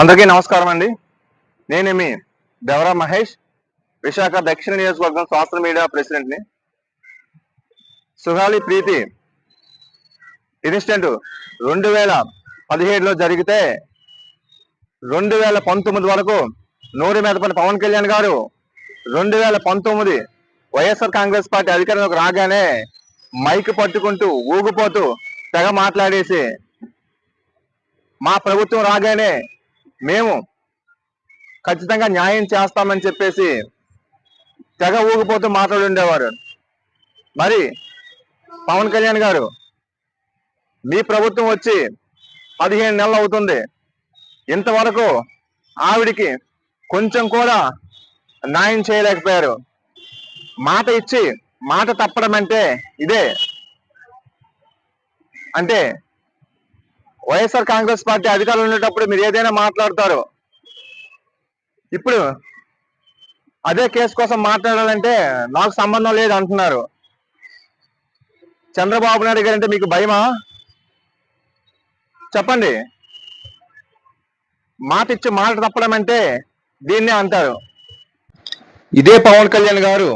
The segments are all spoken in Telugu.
అందరికీ నమస్కారం అండి. నేనేమి మీ దేవరా మహేష్ విశాఖ దక్షిణ నియోజకవర్గం సోషల్ మీడియా ప్రెసిడెంట్ని. సుగాలి ప్రీతి ఇన్సిడెంట్ రెండు వేల పదిహేడులో జరిగితే రెండు వేల పంతొమ్మిది వరకు నూరు మీద పడిన పవన్ కళ్యాణ్ గారు రెండు వేల పంతొమ్మిది వైఎస్ఆర్ కాంగ్రెస్ పార్టీ అధికారంలోకి రాగానే మైక్ పట్టుకుంటూ ఊగిపోతూ తెగ మాట్లాడేసి మా ప్రభుత్వం రాగానే మేము ఖచ్చితంగా న్యాయం చేస్తామని చెప్పేసి తెగ ఊగిపోతూ మాట్లాడుండేవారు మరి పవన్ కళ్యాణ్ గారు మీ ప్రభుత్వం వచ్చి పదిహేను నెలలు అవుతుంది. ఇంతవరకు ఆవిడికి కొంచెం కూడా న్యాయం చేయలేకపోయారు. మాట ఇచ్చి మాట తప్పడం అంటే ఇదే. అంటే వైఎస్ఆర్ కాంగ్రెస్ పార్టీ అధికారులు ఉండేటప్పుడు మీరు ఏదైనా మాట్లాడతారు. ఇప్పుడు అదే కేసు కోసం మాట్లాడాలంటే నాకు సంబంధం లేదు అంటున్నారు. చంద్రబాబు నాయుడు గారు అంటే మీకు భయమా? చెప్పండి. మాట ఇచ్చి మాట తప్పడం అంటే దీన్నే అంటారు. ఇదే పవన్ కళ్యాణ్ గారు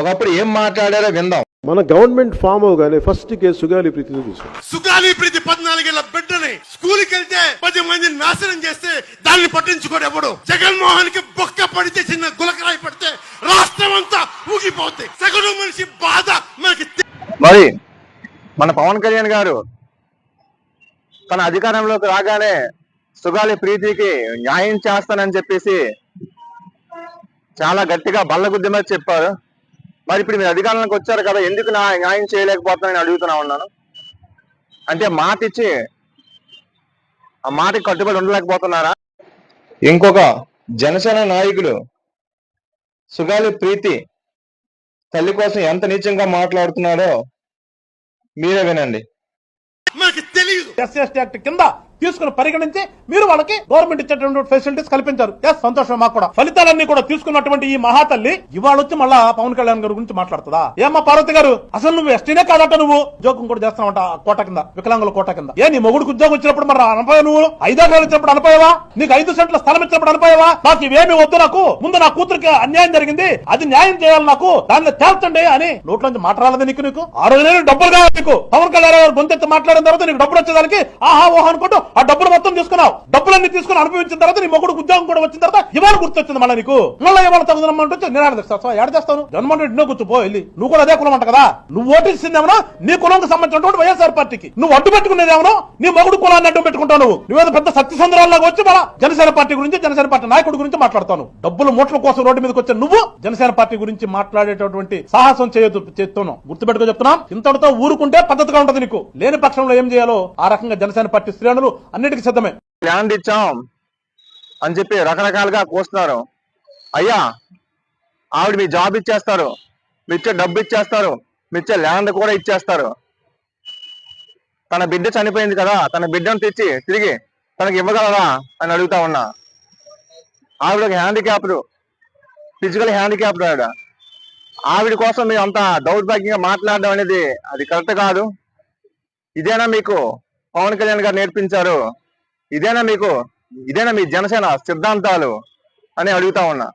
ఒకప్పుడు ఏం మాట్లాడారో విందాం. మన గవర్నమెంట్ ఫామ్ అవగానే ఫస్ట్ కేసు సుగాలి ప్రీతిని చూసాం. సుగాలి ప్రతి పద్నాలుగేళ్ళ బిడ్డని స్కూల్కి వెళ్తే పది మందిని నాశనం చేస్తే దాన్ని పట్టించుకోడు ఎవడు? జగన్మోహన్కి బొక్క పడితే చిన్న గులకరాయి పడితే రాష్ట్రం అంతా ఊగిపోతే సగటు మనిషి బాధ మనకి మరి మన పవన్ కళ్యాణ్ గారు తన అధికారంలోకి రాగానే సుగాలి ప్రీతికి న్యాయం చేస్తానని చెప్పేసి చాలా గట్టిగా బల్లగుద్ది మీద చెప్పారు. మరి ఇప్పుడు మీరు అధికారంలోకి వచ్చారు కదా ఎందుకు నా న్యాయం చేయలేకపోతున్నానని అడుగుతున్నా ఉన్నాను. అంటే మాట ఇచ్చి ఆ మాటకి కట్టుబడి ఉండలేకపోతున్నారా? ఇంకొక జనసేన నాయకులు సుగాలి ప్రీతి తల్లి కోసం ఎంత నీచంగా మాట్లాడుతున్నారో మీరే వినండి. తెలియదు యాక్ట్ కింద తీసుకుని పరిగణించి మీరు వాళ్ళకి గవర్నమెంట్ ఇచ్చేటువంటి ఫెసిలిటీస్ కల్పించారు. ఎస్ సంతోషం మాకు కూడా. ఫలితాలన్నీ కూడా తీసుకున్నటువంటి ఈ మహాతల్లి ఇవాళ వచ్చి మళ్ళా పవన్ కళ్యాణ్ గారి గురించి మాట్లాడుతుందా? ఏమ్మా పార్వతి గారు అసలు నువ్వు ఎస్టీనే కాదట నువ్వు? ఉద్యోగం కూడా చేస్తావంట కోట కింద వికలాంగుల కోట కింద. ఏ నీ మొగుడికి ఉద్యోగం వచ్చినప్పుడు మరి అనపాయ నువ్వు? ఐదేళ్ళు ఇచ్చినప్పుడు అనపోయావా నీకు ఐదు సెంట్ల స్థలం ఇచ్చినప్పుడు అనపోయావా నాకు ఇవేమి వద్దు నాకు. ముందు నా కూతురికి అన్యాయం జరిగింది. అది న్యాయం చేయాలి నాకు. దానిలో తేల్చండి అని నోట్లోంచి నుంచి రాలేదు నీకు నీకు? ఆ రోజు డబ్బులు కావాలి నీకు. పవన్ కళ్యాణ్ గారు గొంతెత్తి మాట్లాడిన తర్వాత నీకు డబ్బులు వచ్చేదానికి ఆహా ఓహో అనుకుంటూ ఆ డబ్బులు మొత్తం తీసుకున్నావు. డబ్బులన్నీ తీసుకుని అనుభవించిన తర్వాత నీ మొగుడు ఉద్యోగం కూడా వచ్చిన తర్వాత ఇవాళ గుర్తొచ్చింది మళ్ళీ నీకు. మళ్ళీ ఇవాళ తగుదనమ్మంటే నేను ఆడదిస్తాను ఏడ చేస్తాను జగన్మోహన్ రెడ్డి నువ్వు కూర్చోపో వెళ్ళి. నువ్వు కూడా అదే కులం అంట కదా. నువ్వు ఓటేసిందేమో నీ కులంకి సంబంధించినటువంటి వైఎస్ఆర్ పార్టీకి. నువ్వు అడ్డు పెట్టుకునేదేమో నీ మొగుడు కులాన్ని అడ్డు పెట్టుకుంటావు నువ్వు. నువ్వేదో పెద్ద సత్యసంద్రాల్లోకి వచ్చి మన జనసేన పార్టీ గురించి జనసేన పార్టీ నాయకుడి గురించి మాట్లాడతాను డబ్బులు మూట్ల కోసం రోడ్డు మీదకి వచ్చే నువ్వు జనసేన పార్టీ గురించి మాట్లాడేటటువంటి సాహసం చేయొద్దు చేస్తున్నావు గుర్తుపెట్టుకో చెప్తున్నాం. ఇంతటితో ఊరుకుంటే పద్ధతిగా ఉంటది నీకు. లేని పక్షంలో ఏం చేయాలో? ఆ రకంగా జనసేన పార్టీ శ్రేణులు అన్నిటికీ సిద్ధమే. ల్యాండ్ ఇచ్చాం అని చెప్పి రకరకాలుగా కోస్తున్నారు. అయ్యా ఆవిడ మీ జాబ్ ఇచ్చేస్తారు మిచ్చే డబ్బు ఇచ్చేస్తారు మిచ్చే ల్యాండ్ కూడా ఇచ్చేస్తారు. తన బిడ్డ చనిపోయింది కదా తన బిడ్డను తెచ్చి తిరిగి తనకి ఇవ్వగలరా అని అడుగుతా ఉన్నా. ఆవిడ ఒక హ్యాండిక్యాప్డ్ ఫిజికల్ హ్యాండిక్యాప్డ్ ఆవిడ. ఆవిడ కోసం మీరు అంత దౌర్భాగ్యంగా మాట్లాడడం అనేది అది కరెక్ట్ కాదు. ఇదేనా మీకు? పవన్ కళ్యాణ్ గారు నేర్పించారు. ఇదేనా మీకు? ఇదేనా మీ జనసేన సిద్ధాంతాలు? అని అడుగుతా ఉన్నా.